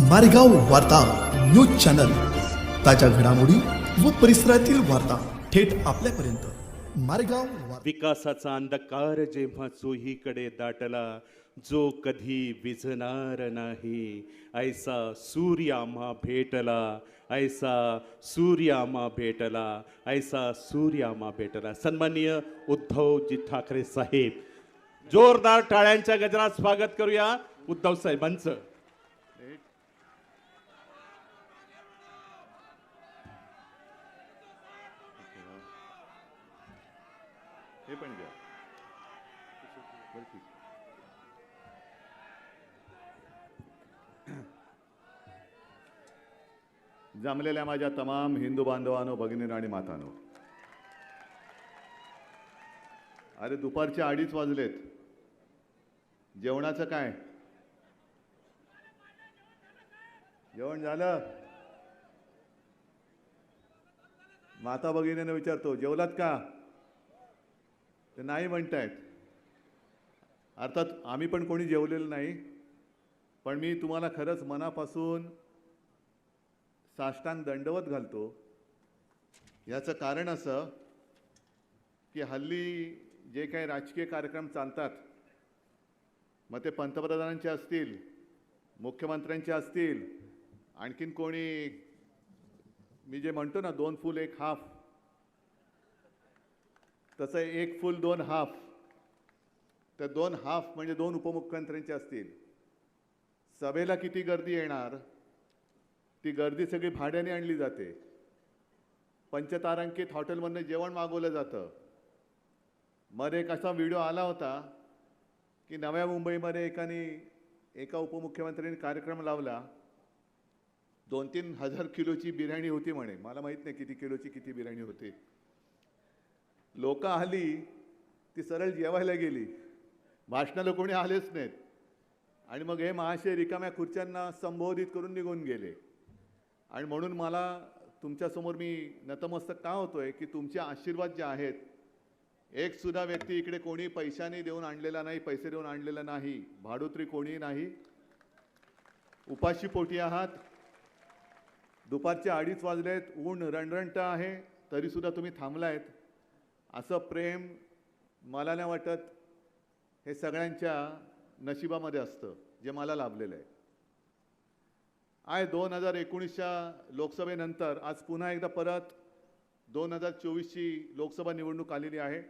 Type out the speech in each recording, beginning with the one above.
मारेगाव वार्ता news channel. ताज्या घडामोडी व परिसरातील वार्ता थेट आपल्यापर्यंत. मारेगाव विकासाचा अंधकार जेव्हा चोहीकडे दाटला जो कधी विझणार नाही. ऐसा सूर्यामा भेटला ऐसा सूर्यामा भेटला ऐसा सूर्यामा भेटला. सन्माननीय उद्धवजी ठाकरे साहेब जोरदार टाळ्यांच्या गजरात स्वागत करूया उद्धव साहेबांचं हे पण घ्या बरं ठीक. जमलेल्या माझ्या तमाम हिंदू बांधवांनो भगिनीनो आणि मातानो. अरे दुपारचे अडीच वाजलेत. जेवणाचं काय? जेवण झालं? माता भगिनीने विचारतो जेवलात का? ते नाही म्हणतायत. अर्थात आम्ही पण कोणी जेवलेलं नाही पण मी तुम्हाला खरंच मनापासून साष्टांग दंडवत घालतो. याचं कारण असं की हल्ली जे काही राजकीय कार्यक्रम चालतात मग ते पंतप्रधानांचे असतील मुख्यमंत्र्यांचे असतील आणखीन कोणी मी जे म्हणतो ना दोन फुल एक हाफ तसं एक फुल दोन हाफ तर दोन हाफ म्हणजे दोन उपमुख्यमंत्र्यांचे असतील. सभेला किती गर्दी येणार? ती गर्दी सगळी भाड्याने आणली जाते. पंचतारांकित हॉटेलमधनं जेवण मागवलं जातं. मध्ये एक असा व्हिडिओ आला होता की नव्या मुंबईमध्ये एकाने एका उपमुख्यमंत्र्यांनी कार्यक्रम लावला. दोन तीन हजार किलोची बिर्याणी होती म्हणे. मला माहीत नाही किती किलोची किती बिर्याणी होती. लोक आली ती सरळ जेवायला गेली. भाषणाला कोणी आलेच नाहीत. आणि मग हे महाशय रिकाम्या खुर्च्यांना संबोधित करून निघून गेले. आणि म्हणून मला तुमच्यासमोर मी नतमस्तक का होतो आहे की तुमचे आशीर्वाद जे आहेत एकसुद्धा व्यक्ती इकडे कोणी पैशाने देऊन आणलेला नाही पैसे देऊन आणलेला नाही भाडोत्री कोणी नाही. उपाशी पोटी आहात. दुपारचे अडीच वाजलेत ऊन रणरणट आहे तरीसुद्धा तुम्ही थांबलायत. असं प्रेम मला नाही वाटत हे सगळ्यांच्या नशिबामध्ये असतं जे मला लाभलेलं आहे. आहे दोन हजार एकोणीसच्या लोकसभेनंतर आज पुन्हा एकदा परत दोन हजार चोवीसची लोकसभा निवडणूक आलेली आहे.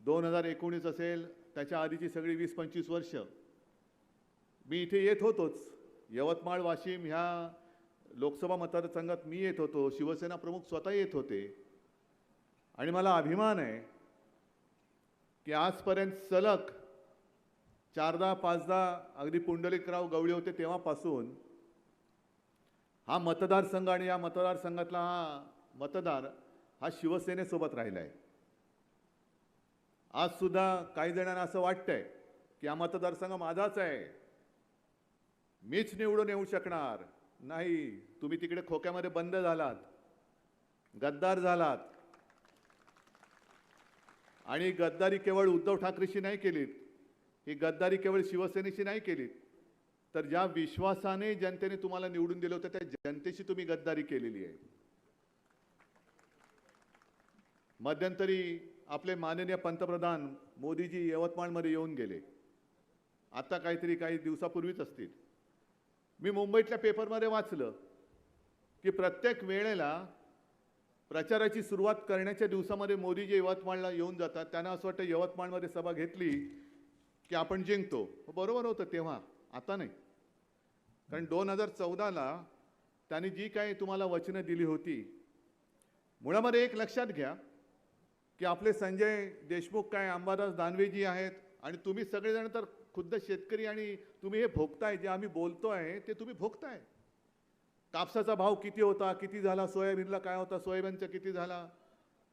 दोन हजार एकोणीस असेल त्याच्या आधीची सगळी वीस पंचवीस वर्ष. मी इथे येत होतोच. यवतमाळ वाशिम ह्या लोकसभा मतदारसंघात मी येत होतो. शिवसेना प्रमुख स्वतः येत होते. आणि मला अभिमान आहे की आजपर्यंत सलग चारदा पाचदा अगदी पुंडलिकराव गवळी होते तेव्हापासून हा मतदारसंघ आणि या मतदारसंघातला हा मतदार हा शिवसेनेसोबत राहिला आहे आज सुद्धा काही जणांना असं वाटतंय की हा मतदारसंघ माझाच आहे. मीच निवडून येऊ शकणार. नाही तुम्ही तिकडे खोक्यामध्ये बंद झालात. गद्दार झालात. आणि गद्दारी केवळ उद्धव ठाकरेशी नाही केलीत. ही गद्दारी केवळ शिवसेनेशी नाही केलीत. तर ज्या विश्वासाने जनतेने तुम्हाला निवडून दिलं होतं त्या जनतेशी तुम्ही गद्दारी केलेली आहे. मध्यंतरी आपले माननीय पंतप्रधान मोदीजी यवतमाळमध्ये येऊन गेले. आता काहीतरी काही दिवसापूर्वीच असतील. मी मुंबईतल्या पेपरमध्ये वाचलं की प्रत्येक वेळेला प्रचाराची सुरुवात करण्याच्या दिवसामध्ये मोदी जे यवतमाळला येऊन जातात. त्यांना असं वाटतं यवतमाळमध्ये सभा घेतली की आपण जिंकतो. बरोबर होतं तेव्हा आता नाही. कारण दोन हजार चौदाला त्यांनी जी काही तुम्हाला वचनं दिली होती मुळामध्ये एक लक्षात घ्या की आपले संजय देशमुख काय अंबादास दानवेजी आहेत आणि तुम्ही सगळेजण तर खुद्द शेतकरी आणि तुम्ही हे भोगताय जे आम्ही बोलतो आहे ते तुम्ही भोगताय. कापसाचा भाव किती होता किती झाला सोयाबीनला काय होता सोयाबीनचा किती झाला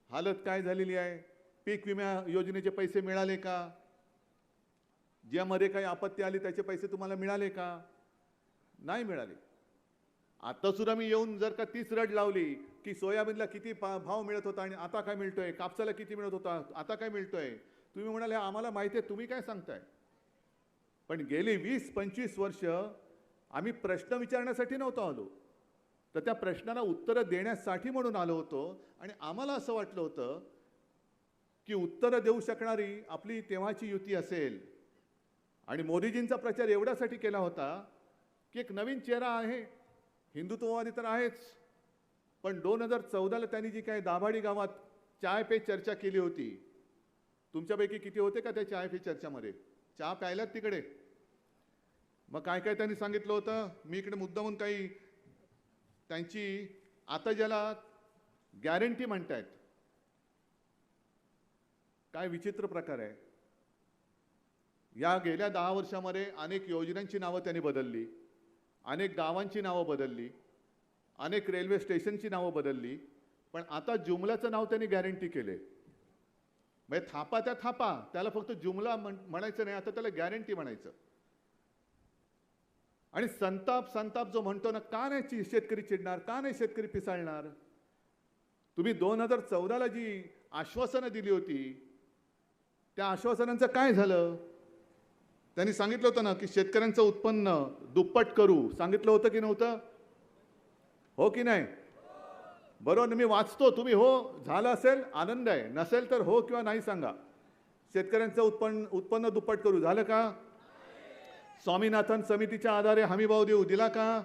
हालत काय झालेली आहे पीक विमा योजनेचे पैसे मिळाले का? ज्यामध्ये काही आपत्ती आली त्याचे पैसे तुम्हाला मिळाले का? नाही मिळाली. आता सुद्धा मी येऊन जर का तीच रड लावली की सोयाबीनला किती पा- भाव मिळत होता आणि आता काय मिळतोय? कापसाला किती मिळत होता? आता काय मिळतोय? तुम्ही म्हणाले आम्हाला माहिती आहे तुम्ही काय सांगताय? पण गेली वीस पंचवीस वर्ष आम्ही प्रश्न विचारण्यासाठी नव्हतो आलो. तर त्या प्रश्नाला उत्तरं देण्यासाठी म्हणून आलो होतो आणि आम्हाला असं वाटलं होतं की उत्तरं देऊ शकणारी आपली तेव्हाची युती असेल. आणि मोदीजींचा प्रचार एवढ्यासाठी केला होता की एक नवीन चेहरा आहे. हिंदुत्ववादी तर आहेच. पण दोन हजार चौदाला त्यांनी जी काही दाभाडी गावात चाय पे चर्चा केली होती. तुमच्यापैकी किती होते का त्या चाय पे चर्चामध्ये? चहा प्यायलात तिकडे. मग काय काय त्यांनी सांगितलं होतं? मी इकडे मुद्दामून काही त्यांची आता ज्याला गॅरंटी म्हणतायत. काय विचित्र प्रकार आहे. या गेल्या दहा वर्षामध्ये अनेक योजनांची नावं त्यांनी बदलली. अनेक गावांची नावं बदलली अनेक रेल्वे स्टेशनची नावं बदलली पण आता जुमल्याचं नाव त्यांनी गॅरंटी केले म्हणजे थापा त्या थापा त्याला फक्त जुमला म्हण म्हणायचं नाही आता त्याला गॅरंटी म्हणायचं. आणि संताप संताप जो म्हणतो ना का नाही चि- शेतकरी चिडणार का नाही शेतकरी पिसाळणार तुम्ही दोन हजार चौदाला जी आश्वासनं दिली होती त्या आश्वासनांचं काय झालं? त्यांनी सांगितलं होतं ना की शेतकऱ्यांचं उत्पन्न दुप्पट करू. सांगितलं होतं की नव्हतं? हो की नाही? बरोबर मी वाचतो. तुम्ही हो झालं असेल आनंद आहे. नसेल तर हो किंवा नाही सांगा. शेतकऱ्यांचं उत्पन्न उत्पन्न दुप्पट करू. झालं का? स्वामीनाथन समितीच्या आधारे हमीभाव देऊ. दिला का?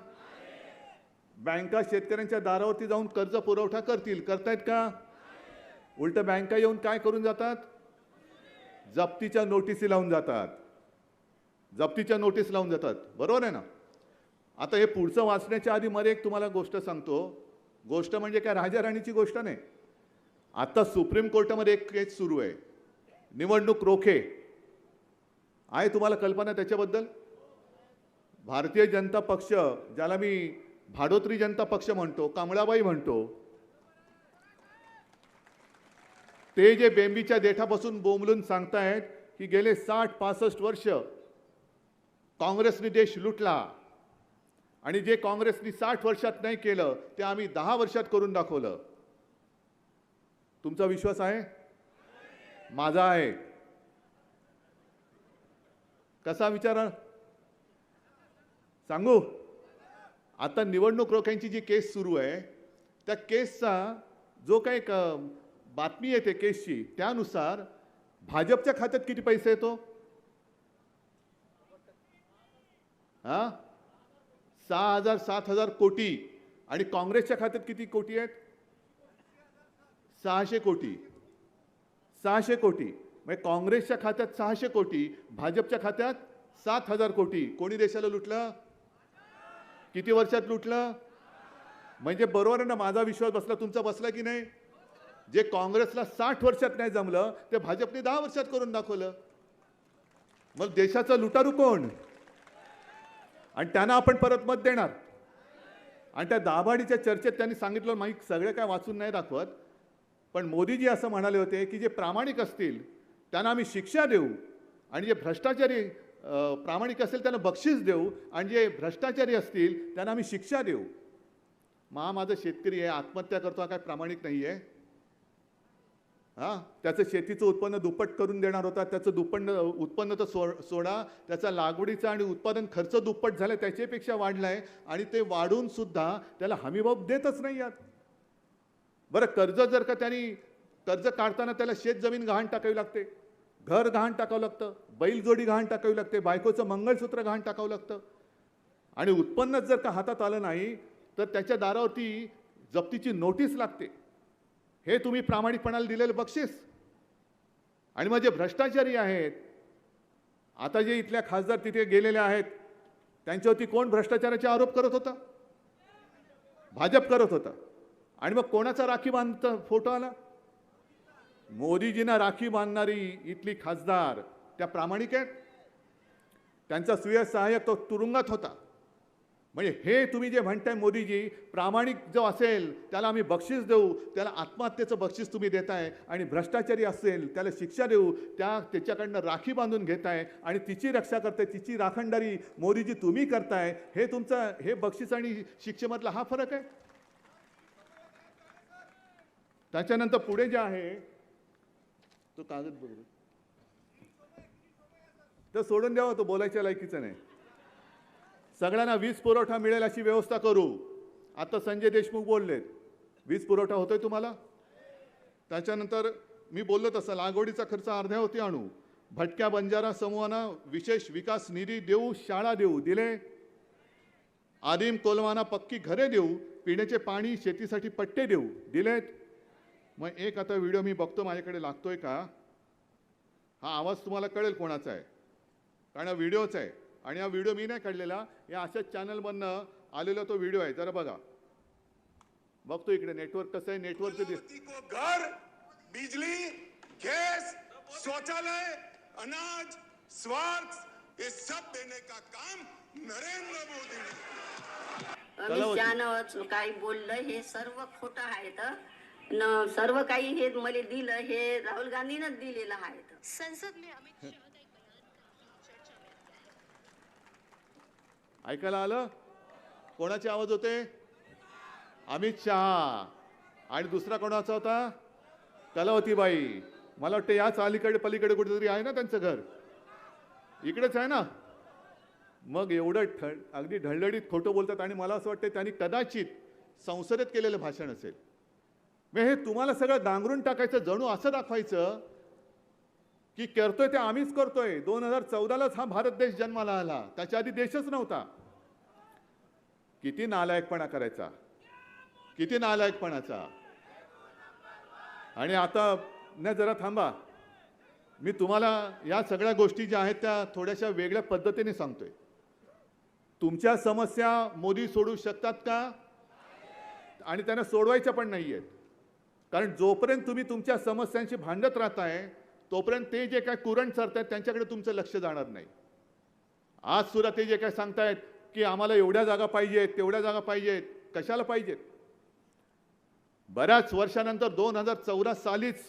बँका शेतकऱ्यांच्या दारावरती जाऊन कर्ज पुरवठा करतील. करतायत का? उलट बँका येऊन काय करून जातात? जप्तीच्या नोटिसी लावून जातात. जप्तीच्या नोटीस लावून जातात बरोबर आहे ना? आता हे पुढचं वाचण्याच्या आधी मध्ये एक तुम्हाला गोष्ट सांगतो. गोष्ट म्हणजे काय? राजा राणीची गोष्ट नाही. आता सुप्रीम कोर्टामध्ये एक केस सुरू आहे. निवडणूक रोखे. आहे तुम्हाला कल्पना त्याच्याबद्दल? भारतीय जनता पक्ष ज्याला मी भाडोत्री जनता पक्ष म्हणतो कमळाबाई म्हणतो ते जे बेंबीच्या देठापासून बोंबलून सांगतायत की गेले साठ पासष्ट वर्ष काँग्रेसने देश लुटला. आणि जे काँग्रेसने साठ वर्षात नाही केलं ते आम्ही दहा वर्षात करून दाखवलं. तुमचा विश्वास आहे? माझा आहे. कसा विचारा? सांगू? आता निवडणूक रोख्यांची जी केस सुरू आहे त्या केसचा जो काही बातमी येते केसची त्यानुसार भाजपच्या खात्यात किती पैसे येतो? हा? सहा हजार सात हजार कोटी. आणि काँग्रेसच्या खात्यात किती कोटी आहेत? सहाशे कोटी. सहाशे कोटी. म्हणजे काँग्रेसच्या खात्यात सहाशे कोटी भाजपच्या खात्यात सात हजार कोटी. कोणी देशाला लुटलं? किती वर्षात लुटलं? म्हणजे बरोबर आहे ना माझा विश्वास बसला तुमचा बसला की नाही? जे काँग्रेसला साठ वर्षात नाही जमलं ते भाजपने दहा वर्षात करून दाखवलं. मग देशाचा लुटारू कोण? आणि त्यांना आपण परत मत देणार. आणि त्या दाभाडीच्या चर्चेत त्यांनी सांगितलं माहीत सगळं काय वाचून नाही दाखवत. पण मोदीजी असं म्हणाले होते की जे प्रामाणिक असतील त्यांना आम्ही शिक्षा देऊ. आणि जे भ्रष्टाचारी प्रामाणिक असेल त्यांना बक्षीस देऊ. आणि जे भ्रष्टाचारी असतील त्यांना आम्ही शिक्षा देऊ. मा माझा शेतकरी आहे आत्महत्या करतो हा काय प्रामाणिक नाही आहे हां? त्याचं शेतीचं उत्पन्न दुप्पट करून देणार होता. त्याचं दुप्पन्न उत्पन्न तर सो सोडा. त्याचा लागवडीचा आणि उत्पादन खर्च दुप्पट झाला त्याच्यापेक्षा वाढला आहे आणि ते वाढून सुद्धा त्याला हमीभाव देतच नाही यात. बरं कर्ज जर का त्यांनी कर्ज काढताना त्याला शेत जमीन गहाण टाकावी लागते. घर गहाण टाकावं लागतं. बैलजोडी गहाण टाकावी लागते. बायकोचं मंगळसूत्र गहाण टाकावं लागतं. आणि उत्पन्नच जर का हातात आलं नाही तर त्याच्या दारावरती जप्तीची नोटीस लागते. हे तुम्ही प्रामाणिकपणाला दिलेलं बक्षीस. आणि मग जे भ्रष्टाचारी आहेत आता जे इथल्या खासदार तिथे गेलेले आहेत त्यांच्यावरती कोण भ्रष्टाचाराचे आरोप करत होता? भाजप करत होता. आणि मग कोणाचा राखी बांधत फोटो आला? मोदीजींना राखी बांधणारी इथली खासदार त्या प्रामाणिक आहेत. त्यांचा सुयश सहाय्यक तो तुरुंगात होता. म्हणजे हे तुम्ही जे म्हणताय मोदीजी प्रामाणिक जो असेल त्याला आम्ही बक्षीस देऊ त्याला आत्महत्येचं बक्षीस तुम्ही देताय आणि भ्रष्टाचारी असेल त्याला शिक्षा देऊ त्या त्याच्याकडनं राखी बांधून घेताय आणि तिची रक्षा करताय तिची राखणदारी मोदीजी तुम्ही करताय हे तुमचं हे बक्षीस आणि शिक्षेमधला हा फरक आहे? त्याच्यानंतर पुढे जे आहे तो कागद बघ. तर सोडून द्यावा तो बोलायच्या लायकीचा नाही. सगळ्यांना वीज पुरवठा मिळेल अशी व्यवस्था करू. आता संजय देशमुख बोललेत. वीज पुरवठा होतोय तुम्हाला? त्याच्यानंतर मी बोललो तसं लागवडीचा खर्च अर्ध्यावरती आणू. भटक्या बंजारा समूहांना विशेष विकास निधी देऊ शाळा देऊ दिले. आदिम कोलवाना पक्की घरे देऊ पिण्याचे पाणी शेतीसाठी पट्टे देऊ दिलेत. मग एक आता व्हिडिओ मी बघतो माझ्याकडे लागतोय का? हा आवाज तुम्हाला कळेल कोणाचा आहे. कारण व्हिडिओच आहे. आणि हा व्हिडिओ मी नाही काढलेला. या अशाच चॅनलमधनं आलेला तो व्हिडिओ आहे. जरा बघा. बघतो इकडे नेटवर्क कसं आहे? नेटवर्क घर बिजली गैस शौचालय अनाज स्वार्थ ये सब देने का काम नरेंद्र मोदी. अमित शहानं काही बोललं हे सर्व खोटं आहे सर्व काही हे मला दिलं हे राहुल गांधीनंच दिलेलं आहे. संसद में अमित शाह का एक बयान काफी चर्चा में ऐकायला आलं? कोणाचे आवाज होते? अमित शहा. आणि दुसरा कोणाचा होता? कलावतीबाई. मला वाटतं याच अलीकडे पलीकडे कुठेतरी आहे ना त्यांचं घर? इकडेच आहे ना? मग एवढं ठ अगदी ढळढळीत खोटं बोलतात आणि मला असं वाटतं त्यांनी कदाचित संसदेत केलेलं भाषण असेल. मग हे तुम्हाला सगळं डांगरून टाकायचं जणू असं दाखवायचं की करतोय ते आम्हीच करतोय. दोन हजार चौदालाच हा भारत देश जन्माला आला. त्याच्या आधी देशच नव्हता. किती नालायकपणा करायचा. किती नालायकपणाचा. आणि आता नाही जरा थांबा. मी तुम्हाला या सगळ्या गोष्टी ज्या आहेत त्या थोड्याशा वेगळ्या पद्धतीने सांगतोय. तुमच्या समस्या मोदी सोडू शकतात का? आणि त्यांना सोडवायच्या पण नाही आहेत कारण जोपर्यंत तुम्ही तुमच्या समस्यांशी भांडत राहताय तोपर्यंत ते जे काय कुरण सरतायत त्यांच्याकडे तुमचं लक्ष जाणार नाही. आज सुद्धा ते जे काय सांगतायत की आम्हाला एवढ्या जागा पाहिजेत तेवढ्या जागा पाहिजेत कशाला पाहिजेत? बऱ्याच वर्षानंतर दोन हजार चौदा सालीच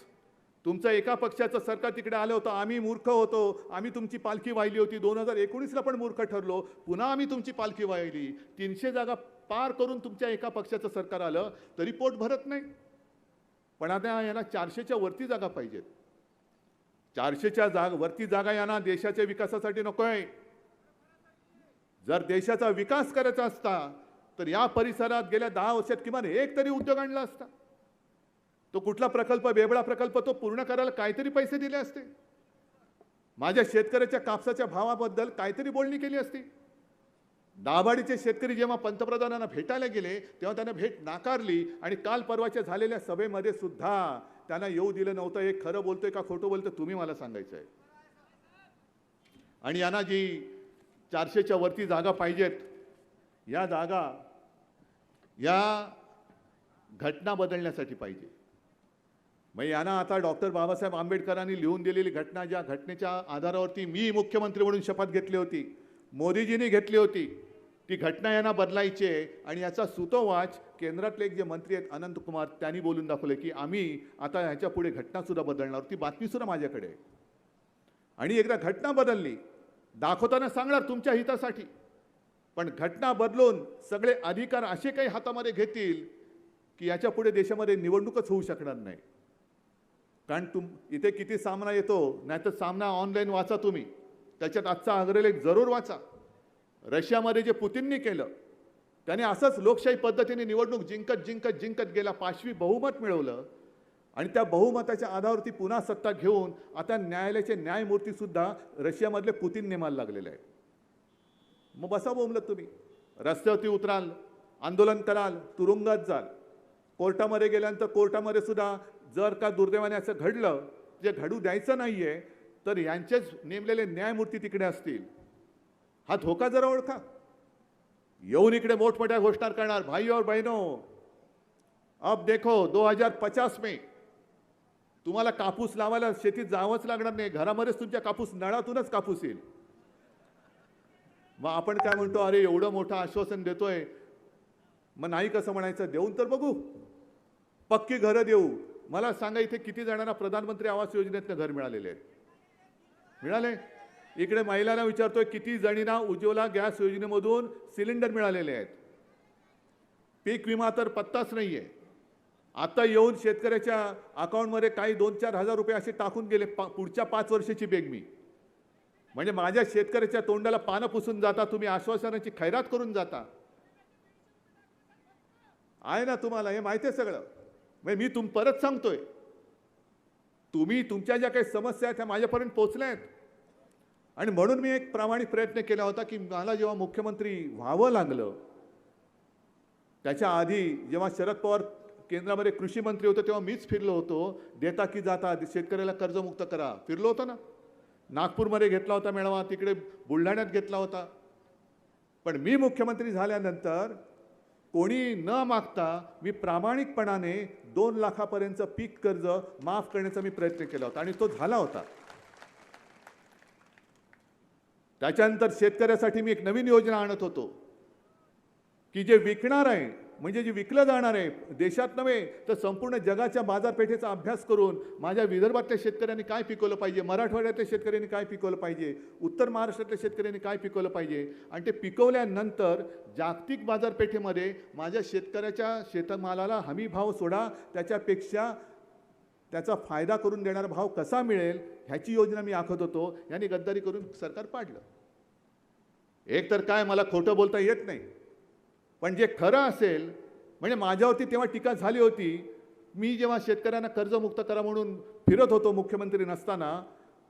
तुमचं एका पक्षाचं सरकार तिकडे आलं होतं आम्ही मूर्ख होतो आम्ही तुमची पालखी वाहिली होती दोन हजार एकोणीसला पण मूर्ख ठरलो पुन्हा आम्ही तुमची पालखी वाहिली तीनशे जागा पार करून तुमच्या एका पक्षाचं सरकार आलं तरी पोट भरत नाही. पण आता यांना चारशेच्या वरती जागा पाहिजेत. चारशेच्या जाग वरती जागा यांना देशाच्या विकासासाठी नको आहे जर देशाचा विकास करायचा असता तर या परिसरात गेल्या दहा वर्षात किमान एक तरी उद्योग आणला असता. तो कुठला प्रकल्प बेबळा प्रकल्प तो पूर्ण करायला काहीतरी पैसे दिले असते. माझ्या शेतकऱ्याच्या कापसाच्या भावाबद्दल काहीतरी बोलणी केली असती. दाभाडीचे शेतकरी जेव्हा पंतप्रधानांना भेटायला गेले तेव्हा त्यांना भेट नाकारली आणि काल परवाच्या झालेल्या सभेमध्ये सुद्धा त्यांना येऊ दिलं नव्हतं. हे खरं बोलतोय का खोटं बोलतोय तुम्ही मला सांगायचं आहे आणि यांना जी चारशेच्या वरती जागा पाहिजेत या जागा या घटना बदलण्यासाठी पाहिजे. मग यांना आता डॉक्टर बाबासाहेब आंबेडकरांनी लिहून दिलेली घटना ज्या घटनेच्या आधारावरती मी मुख्यमंत्री म्हणून शपथ घेतली होती मोदीजींनी घेतली होती. ती घटना यांना बदलायची आहे. आणि याचा सुतोवाच केंद्रातले एक जे मंत्री आहेत अनंत कुमार त्यांनी बोलून दाखवले की आम्ही आता ह्याच्या पुढे घटनासुद्धा बदलणार ती बातमीसुद्धा माझ्याकडे आहे. आणि एकदा घटना बदलली दाखवताना सांगणार तुमच्या हितासाठी. पण घटना बदलून सगळे अधिकार असे काही हातामध्ये घेतील की याच्यापुढे देशामध्ये निवडणूकच होऊ शकणार नाही. कारण तुम इथे किती सामना येतो नाहीतर सामना ऑनलाईन वाचा तुम्ही. त्याच्यात आजचा अग्रलेख जरूर वाचा. रशियामध्ये जे पुतीननी केलं त्याने असंच लोकशाही पद्धतीने निवडणूक जिंकत जिंकत जिंकत गेला पाचवी बहुमत मिळवलं. आणि त्या बहुमताच्या आधारावरती पुन्हा सत्ता घेऊन आता न्यायालयाचे न्यायमूर्तीसुद्धा रशियामधले पुतीन नेमायला लागलेले आहेत. मग बसा बोंबलत तुम्ही. रस्त्यावरती उतराल आंदोलन कराल तुरुंगात जाल. कोर्टामध्ये गेल्यानंतर कोर्टामध्ये सुद्धा जर का दुर्दैवाने असं घडलं जे घडू द्यायचं नाही आहे तर यांचेच नेमलेले न्यायमूर्ती तिकडे असतील. हा धोका जरा ओळखा. येऊन इकडे मोठमोठ्या घोषणा करणार भाई और बहनो. अब देखो दो हजार पचास में तुम्हाला कापूस लावायला शेतीत जावंच लागणार नाही. घरामध्येच तुमच्या कापूस नळातूनच कापूस येईल. मग आपण काय म्हणतो अरे एवढं मोठं आश्वासन देतोय. मग नाही कसं म्हणायचं? देऊन तर बघू. पक्की घरं देऊ. मला सांगा इथे किती जणांना प्रधानमंत्री आवास योजनेतनं घर मिळालेले आहेत? मिळाले? इकडे महिलांना विचारतोय किती जणींना उज्ज्वला गॅस योजनेमधून सिलेंडर मिळालेले आहेत? पीक विमा तर पत्ताच नाही आहे आता येऊन शेतकऱ्याच्या अकाउंटमध्ये काही दोन चार हजार रुपये असे टाकून गेले पा पुढच्या पाच वर्षाची बेग मी म्हणजे माझ्या शेतकऱ्याच्या तोंडाला पानं पुसून जाता तुम्ही आश्वासनाची खैरात करून जाता. आहे ना तुम्हाला हे माहिती आहे सगळं. म्हणजे मी तुम परत सांगतोय. तुम्ही तुमच्या ज्या काही समस्या आहेत त्या माझ्यापर्यंत पोचल्या आहेत. आणि म्हणून मी एक प्रामाणिक प्रयत्न केला होता की मला जेव्हा मुख्यमंत्री व्हावं लागलं त्याच्या आधी जेव्हा शरद पवार केंद्रामध्ये कृषी मंत्री होते तेव्हा मीच फिरलो होतो देता की जाता शेतकऱ्याला कर्जमुक्त करा फिरलो होतो ना. नागपूरमध्ये घेतला होता मेळावा तिकडे बुलढाण्यात घेतला होता. पण मी मुख्यमंत्री झाल्यानंतर कोणी न मागता मी प्रामाणिकपणाने दोन लाखापर्यंत पीक कर्ज माफ करण्याचा मी प्रयत्न केला होता आणि तो झाला होता. त्याच्यानंतर शेतकऱ्यासाठी मी एक नवीन योजना आणत होतो. की जे विकणार आहे म्हणजे जे विकलं जाणार आहे देशात नव्हे तर संपूर्ण जगाच्या बाजारपेठेचा अभ्यास करून माझ्या विदर्भातल्या शेतकऱ्यांनी काय पिकवलं पाहिजे मराठवाड्यातल्या शेतकऱ्यांनी काय पिकवलं पाहिजे उत्तर महाराष्ट्रातल्या शेतकऱ्यांनी काय पिकवलं पाहिजे आणि ते पिकवल्यानंतर जागतिक बाजारपेठेमध्ये माझ्या शेतकऱ्याच्या शेतमालाला हमी भाव सोडा त्याच्यापेक्षा त्याचा फायदा करून देणारा भाव कसा मिळेल ह्याची योजना मी आखत होतो यांनी गद्दारी करून सरकार पाडलं. एक तर काय मला खोटं बोलता येत नाही. पण जे खरं असेल म्हणजे माझ्यावरती तेव्हा टीका झाली होती मी जेव्हा शेतकऱ्यांना कर्जमुक्त करा म्हणून फिरत होतो मुख्यमंत्री नसताना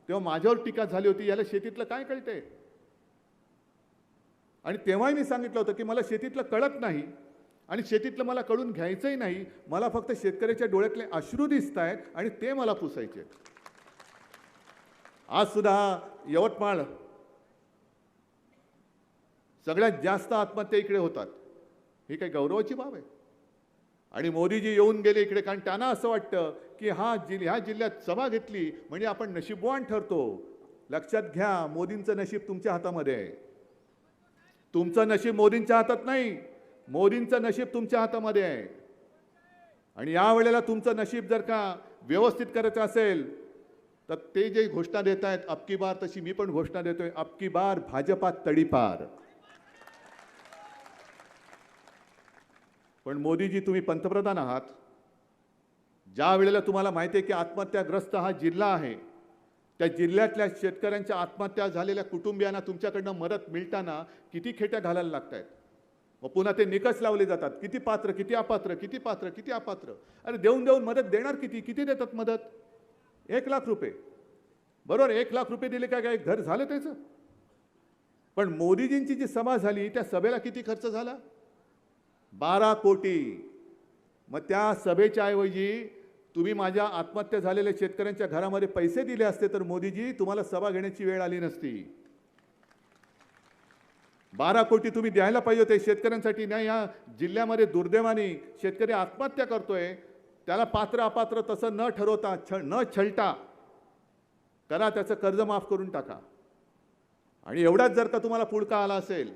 तेव्हा माझ्यावर टीका झाली होती याला शेतीतलं काय कळतंय आणि तेव्हाही मी सांगितलं होतं की मला शेतीतलं कळत नाही आणि शेतीतलं मला कळून घ्यायचंही नाही. मला फक्त शेतकऱ्याच्या डोळ्यातले अश्रू दिसत आहेत आणि ते मला पुसायचे आहेत सुद्धा यवतमाळ. सगळ्यात जास्त आत्महत्या इकडे होतात. ही काही गौरवाची बाब आहे. आणि मोदीजी येऊन गेले इकडे कारण त्यांना असं वाटतं की हा जिल ह्या जिल्ह्यात सभा घेतली म्हणजे आपण नशीबवान ठरतो. लक्षात घ्या मोदींचं नशीब तुमच्या हातामध्ये आहे. तुमचं नशीब मोदींच्या हातात नाही मोदींचं नशीब तुमच्या हातामध्ये आहे. आणि या वेळेला तुमचं नशीब जर का व्यवस्थित करायचं असेल तर ते जे घोषणा देत आहेत अबकी बार तशी मी पण घोषणा देतोय अबकी बार भाजपात तडीपार. पण मोदीजी तुम्ही पंतप्रधान आहात. ज्या वेळेला तुम्हाला माहिती आहे की आत्महत्याग्रस्त हा जिल्हा आहे त्या जिल्ह्यातल्या शेतकऱ्यांच्या आत्महत्या झालेल्या कुटुंबियांना तुमच्याकडनं मदत मिळताना किती खेट्या घालायला लागत आहेत मग पुन्हा ते निकष लावले जातात. किती पात्र किती अपात्र किती पात्र किती अपात्र? अरे देऊन देऊन मदत देणार किती? किती देतात मदत? एक लाख रुपये. बरोबर एक लाख रुपये दिले काय काय? घर झालं त्याचं. पण मोदीजींची जी सभा झाली त्या सभेला किती खर्च झाला? बारा कोटी. मग त्या सभेच्या ऐवजी तुम्ही माझ्या आत्महत्या झालेल्या शेतकऱ्यांच्या घरामध्ये पैसे दिले असते तर मोदीजी तुम्हाला सभा घेण्याची वेळ आली नसती. बारा कोटी तुम्ही द्यायला पाहिजे होते. शेतकऱ्यांसाठी नाही या जिल्ह्यामध्ये दुर्दैवाने शेतकरी आत्महत्या करतोय. त्याला पात्र अपात्र तसं न ठरवता छ न छलटा करा त्याचं कर्ज माफ करून टाका. आणि एवढाच जर का तुम्हाला पुढका आला असेल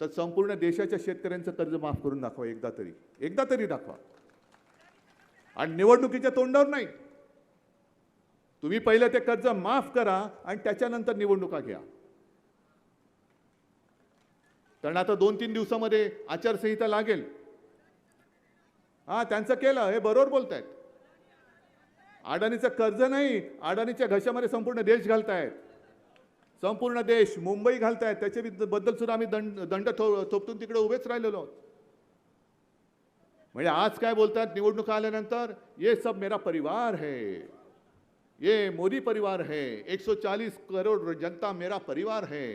तर संपूर्ण देशाच्या शेतकऱ्यांचं कर्ज माफ करून दाखवा एकदा तरी. एकदा तरी दाखवा. आणि निवडणुकीच्या तोंडावर नाही. तुम्ही पहिलं ते कर्ज माफ करा आणि त्याच्यानंतर निवडणुका घ्या. कारण आता दोन तीन दिवसामध्ये आचारसंहिता लागेल. हा त्यांचं केलं हे बरोबर बोलतायत. अडाणीचं कर्ज नाही अडाणीच्या घशामध्ये संपूर्ण देश घालतायत. संपूर्ण देश मुंबई घालतायत. त्याच्या बद्दल सुद्धा आम्ही दंड दंड थो थोपटून तिकडे उभेच राहिलेलो आहोत. म्हणजे आज काय बोलतात निवडणुका आल्यानंतर ये सब मेरा परिवार है. ये मोदी परिवार है. 140 करोड़ जनता मेरा परिवार है.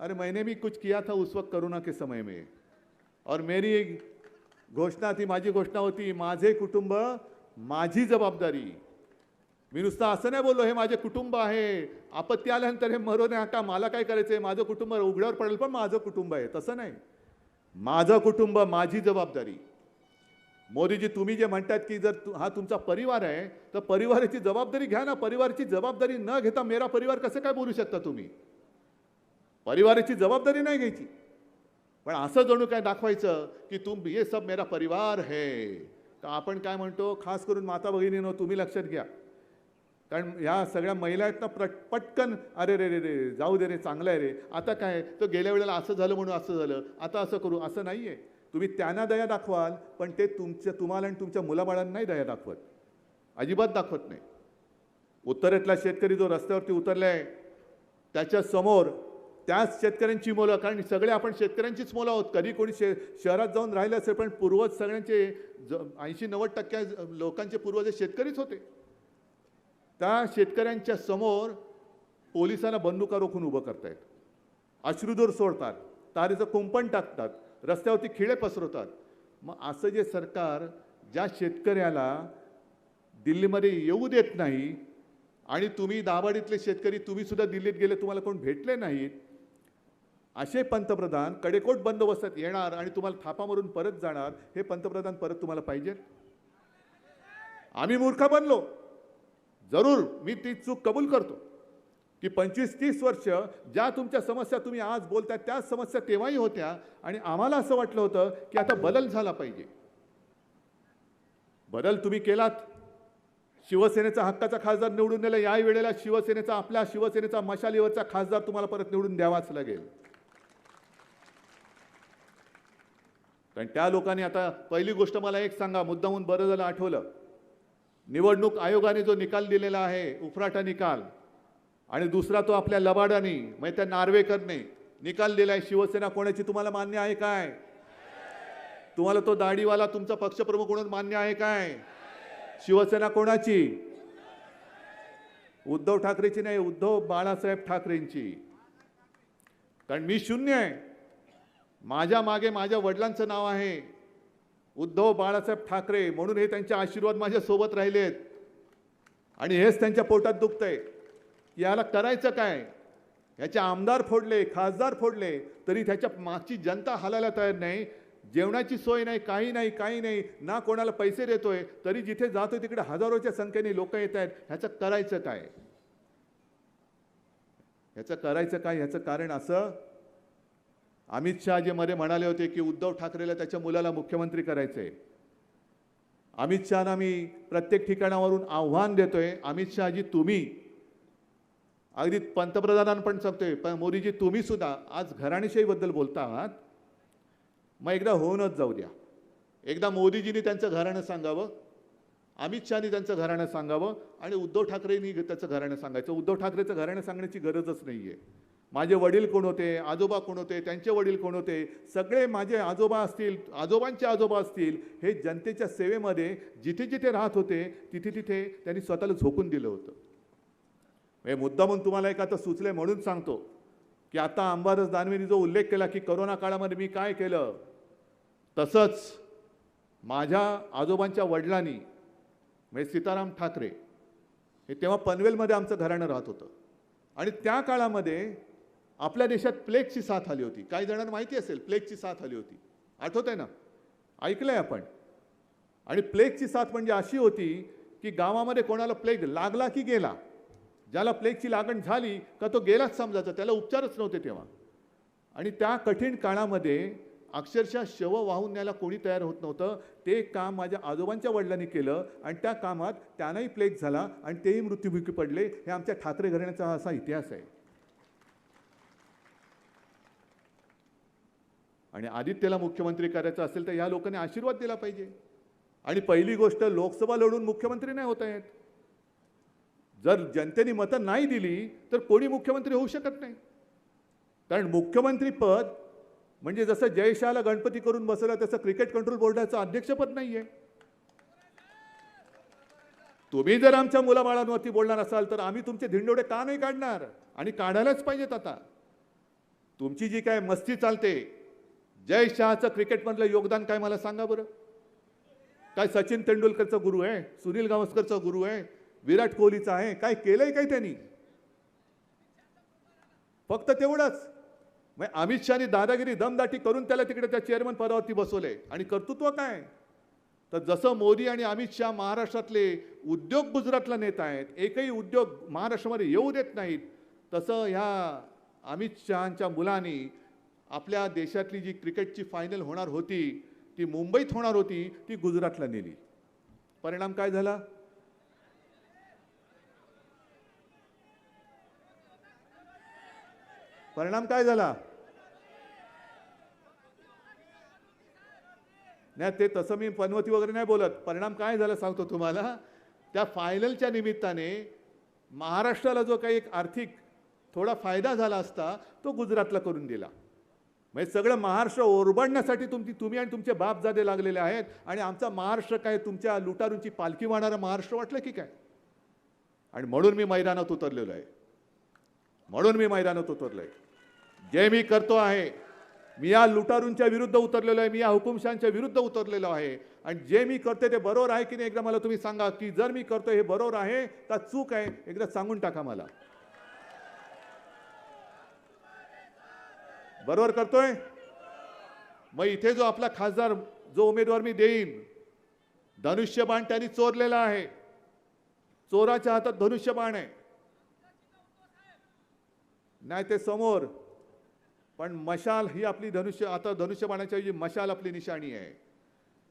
अरे मैंने भी कुछ किया था उस वक्त कोरोना के समय में। और मेरी घोषणा ती माझी घोषणा होती माझे कुटुंब माझी जबाबदारी. मी नुसतं असं नाही बोललो हे माझे कुटुंब आहे आपत्ती आल्यानंतर हे मरो नाही का मला काय करायचं आहे माझं कुटुंब उघड्यावर पडेल पण माझं कुटुंब आहे. तसं नाही. माझं कुटुंब माझी जबाबदारी. मोदीजी तुम्ही जे म्हणतात की जर तु- हा तुमचा परिवार आहे तर परिवाराची जबाबदारी घ्या ना. परिवाराची जबाबदारी न घेता मेरा परिवार कसं काय बोलू शकता तुम्ही? परिवाराची जबाबदारी नाही घ्यायची. पण असं जणू काय दाखवायचं की तुम ये सब मेरा परिवार है. तर आपण काय म्हणतो खास करून माता भगिनीनं तुम्ही लक्षात घ्या. कारण ह्या सगळ्या महिला आहेत ना प्रट पटकन अरे रे रे रे जाऊ दे रे चांगलं आहे रे. आता काय तो गेल्या वेळेला असं झालं म्हणून असं झालं. आता असं करू असं नाही आहे तुम्ही त्यांना दया दाखवाल पण ते तुमच्या तुम्हाला आणि तुमच्या मुलाबाळांना नाही दया दाखवत. अजिबात दाखवत नाही. उत्तरेतला शेतकरी जो रस्त्यावरती उतरला आहे त्याच्यासमोर त्याच शेतकऱ्यांची मुलं कारण सगळे आपण शेतकऱ्यांचीच मुलं आहोत. कधी कोणी शे शहरात जाऊन राहिले असेल पण पूर्वज सगळ्यांचे ज ऐंशी नव्वद टक्क्या लोकांचे पूर्वज हे शेतकरीच होते. त्या शेतकऱ्यांच्या समोर पोलिसांना बंदुका रोखून उभं करतायत अश्रुदूर सोडतात तारेचं कुंपण टाकतात रस्त्यावरती खिळे पसरवतात. मग असं जे सरकार ज्या शेतकऱ्याला दिल्लीमध्ये येऊ देत नाही आणि तुम्ही दाभाडीतले शेतकरी तुम्हीसुद्धा दिल्लीत गेले तुम्हाला कोण भेटले नाहीत असे पंतप्रधान कडेकोट बंदोबस्तात येणार आणि तुम्हाला थापा मारून परत जाणार हे पंतप्रधान परत तुम्हाला पाहिजे? आम्ही मूर्ख बनलो. जरूर मी ती चूक कबूल करतो. की पंचवीस तीस वर्ष ज्या तुमच्या समस्या तुम्ही आज बोलता त्याच समस्या तेव्हाही होत्या आणि आम्हाला असं वाटलं होतं की आता बदल झाला पाहिजे. बदल तुम्ही केलात. शिवसेनेचा हक्काचा खासदार निवडून दिला या वेळेला शिवसेनेचा आपल्या शिवसेनेचा मशालीवरचा खासदार तुम्हाला परत निवडून द्यावाच लागेल. कारण त्या लोकांनी आता पहिली गोष्ट मला एक सांगा मुद्दामून बरं झालं आठवलं. निवडणूक आयोगाने जो निकाल दिलेला आहे उफराटा निकाल आणि दुसरा तो आपल्या लबाडानी म्हणजे त्या नार्वेकरने निकाल दिलाय शिवसेना कोणाची तुम्हाला मान्य आहे काय? तुम्हाला तो दाढीवाला तुमचा पक्षप्रमुख म्हणून मान्य आहे काय? शिवसेना कोणाची? उद्धव ठाकरेची नाही उद्धव बाळासाहेब ठाकरेंची. कारण मी शून्य आहे. माझ्या मागे माझ्या वडिलांचं नाव आहे. उद्धव बाळासाहेब ठाकरे म्हणून हे त्यांचे आशीर्वाद माझ्यासोबत राहिलेत. आणि हेच त्यांच्या पोटात दुखतंय. की याला करायचं काय? याचे आमदार फोडले खासदार फोडले तरी त्याच्या मागची जनता हालायला तयार नाही. जेवणाची सोय नाही काही नाही काही नाही. ना कोणाला पैसे देतोय तरी जिथे जातोय तिकडे हजारोच्या संख्येने लोक येत आहेत. ह्याचं करायचं काय? ह्याचं करायचं काय? ह्याचं कारण असं अमित शहा जे मध्ये म्हणाले होते की उद्धव ठाकरेला त्याच्या मुलाला मुख्यमंत्री करायचंय. अमित शहाना मी प्रत्येक ठिकाणावरून आव्हान देतोय. अमित शहाजी तुम्ही. अगदी पंतप्रधानां पण सांगतोय पण मोदीजी तुम्ही सुद्धा आज घराणेशाहीबद्दल बोलता आहात मग एकदा होऊनच जाऊ द्या. एकदा मोदीजींनी त्यांचं घराणं सांगावं अमित शहानी त्यांचं घराणं सांगावं आणि उद्धव ठाकरेंनी त्याचं घराणं सांगायचं. उद्धव ठाकरेचं घराणं सांगण्याची गरजच नाही आहे माझे वडील कोण होते आजोबा कोण होते त्यांचे वडील कोण होते सगळे माझे आजोबा असतील आजोबांचे आजोबा असतील हे जनतेच्या सेवेमध्ये जिथे जिथे राहत होते तिथे तिथे त्यांनी स्वतःला झोकून दिलं होतं. हे मुद्दा म्हणून तुम्हाला एक आता सुचले म्हणून सांगतो की आता अंबादास दानवेनी जो उल्लेख केला की करोना काळामध्ये मी काय केलं तसंच माझ्या आजोबांच्या वडिलांनी म्हणजे सीताराम ठाकरे हे तेव्हा पनवेलमध्ये आमचं घराणं राहत होतं. आणि त्या काळामध्ये आपल्या देशात प्लेगची साथ आली होती. काही जणांना माहिती असेल प्लेगची साथ आली होती. आठवत आहे ना? ऐकलं आहे आपण. आणि प्लेगची साथ म्हणजे अशी होती की गावामध्ये कोणाला प्लेग लागला की गेला. ज्याला प्लेगची लागण झाली का तो गेलाच समजायचा त्याला उपचारच नव्हते तेव्हा. आणि त्या कठीण काळामध्ये अक्षरशः शव वाहून न्यायला कोणी तयार होत नव्हतं. ते काम माझ्या आजोबांच्या वडिलांनी केलं आणि त्या कामात त्यांनाही प्लेग झाला आणि तेही मृत्युमुखी पडले. हे आमच्या ठाकरे घराण्याचा हा असा इतिहास आहे. आणि आदित्यला मुख्यमंत्री करायचं असेल तर या लोकांनी आशीर्वाद दिला पाहिजे. आणि पहिली गोष्ट लोकसभा लढून मुख्यमंत्री नाही होत आहेत. जर जनतेने मतं नाही दिली तर कोणी मुख्यमंत्री होऊ शकत नाही. कारण मुख्यमंत्री पद म्हणजे जसं जयशहाला गणपती करून बसवलं तसं क्रिकेट कंट्रोल बोर्डाचं अध्यक्षपद नाही आहे तुम्ही जर आमच्या मुलाबाळांवरती बोलणार असाल तर आम्ही तुमचे धिंडोडे का नाही काढणार? आणि काढायलाच पाहिजेत आता. तुमची जी काय मस्ती चालते जय शहाचं क्रिकेटमधलं योगदान काय मला सांगा बरं? काय सचिन तेंडुलकरचा गुरु आहे? सुनील गावस्करचा गुरु आहे? विराट कोहलीचा आहे? काय केलंय काय त्यांनी? फक्त तेवढंच. मग अमित शहानी दादागिरी दमदाटी करून त्याला तिकडे त्या चेअरमन पदावरती बसवले आणि कर्तृत्व काय? तर जसं मोदी आणि अमित शहा महाराष्ट्रातले उद्योग गुजरातला नेता आहेत एकही उद्योग महाराष्ट्रामध्ये येऊ देत नाहीत तसं ह्या अमित शहांच्या मुलांनी आपल्या देशातली जी क्रिकेटची फायनल होणार होती ती मुंबईत होणार होती ती गुजरातला नेली. परिणाम काय झाला? परिणाम काय झाला? नाही ते तसं मी पनवती वगैरे नाही बोलत. परिणाम काय झाला सांगतो तुम्हाला? त्या फायनलच्या निमित्ताने महाराष्ट्राला जो काही एक आर्थिक थोडा फायदा झाला असता तो गुजरातला करून दिला. म्हणजे सगळं महाराष्ट्र ओरबाडण्यासाठी तुमची तुम्ही आणि तुमचे बापजादे लागलेले आहेत आणि आमचा महाराष्ट्र काय? तुमच्या लुटारूंची पालखी वाहणारा महाराष्ट्र वाटलं की काय? आणि म्हणून मी मैदानात उतरलेलो आहे. म्हणून मी मैदानात उतरलो आहे जे मी करतो आहे मी या लुटारूंच्या विरुद्ध उतरलेलो आहे मी या हुकुमशांच्या विरुद्ध उतरलेलो आहे. आणि जे मी करते ते बरोबर आहे की नाही एकदा मला तुम्ही सांगा की जर मी करतो हे बरोबर आहे तर चूक आहे? एकदा सांगून टाका मला. बरोबर करतोय? मग इथे जो आपला खासदार जो उमेदवार मी देईन धनुष्यबाण त्यांनी चोरलेला आहे. चोराच्या हातात धनुष्यबाण आहे. नाही ते समोर पण मशाल ही आपली धनुष्य आता धनुष्यबाणाच्या जी मशाल आपली निशाणी आहे.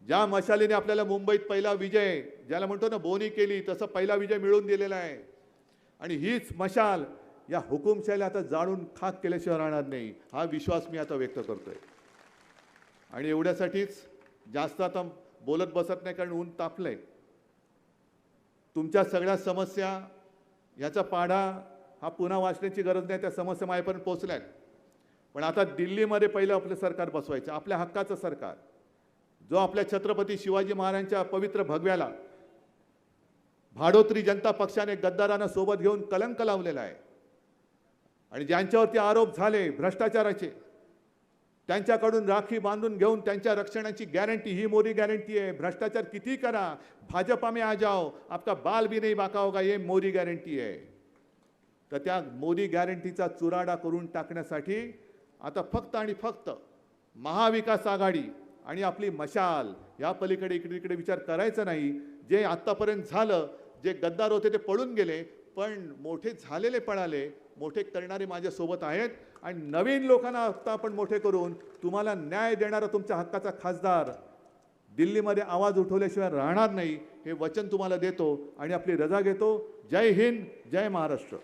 ज्या मशालीने आपल्याला मुंबईत पहिला विजय ज्याला म्हणतो ना बोनी केली तसं पहिला विजय मिळवून दिलेला आहे. आणि हीच मशाल या हुकुमशाहीला आता जाणून खाक केल्याशिवाय राहणार नाही हा विश्वास मी आता व्यक्त करतोय. आणि एवढ्यासाठीच जास्त आता बोलत बसत नाही कारण ऊन तापलंय. तुमच्या सगळ्या समस्या ह्याचा पाढा हा पुन्हा वाचण्याची गरज नाही त्या समस्या माझ्यापर्यंत आहेत पण आता दिल्लीमध्ये पहिलं आपलं सरकार बसवायचं आपल्या हक्काचं सरकार. जो आपल्या छत्रपती शिवाजी महाराजांच्या पवित्र भगव्याला भाडोत्री जनता पक्षाने गद्दारांना सोबत घेऊन कलंक लावलेला आहे. आणि ज्यांच्यावरती आरोप झाले भ्रष्टाचाराचे त्यांच्याकडून राखी बांधून घेऊन त्यांच्या रक्षणाची गॅरंटी ही मोदी गॅरंटी आहे. भ्रष्टाचार किती करा भाजपा में आ जाओ आपका बाल भी नाही बाका होगा हे मोदी गॅरंटी आहे. तर त्या मोदी गॅरंटीचा चुराडा करून टाकण्यासाठी आता फक्त आणि फक्त महाविकास आघाडी आणि आपली मशाल या पलीकडे इकडे इकडे विचार करायचा नाही. जे आत्तापर्यंत झालं जे गद्दार होते ते पळून गेले पण मोठे झालेले पळाले मोठे करणारे माझ्यासोबत आहेत आणि नवीन लोकांना आत्ता आपण मोठे करून तुम्हाला न्याय देणारा तुमच्या हक्काचा खासदार दिल्लीमध्ये आवाज उठवल्याशिवाय राहणार नाही हे वचन तुम्हाला देतो आणि आपली रजा घेतो. जय हिंद जय महाराष्ट्र.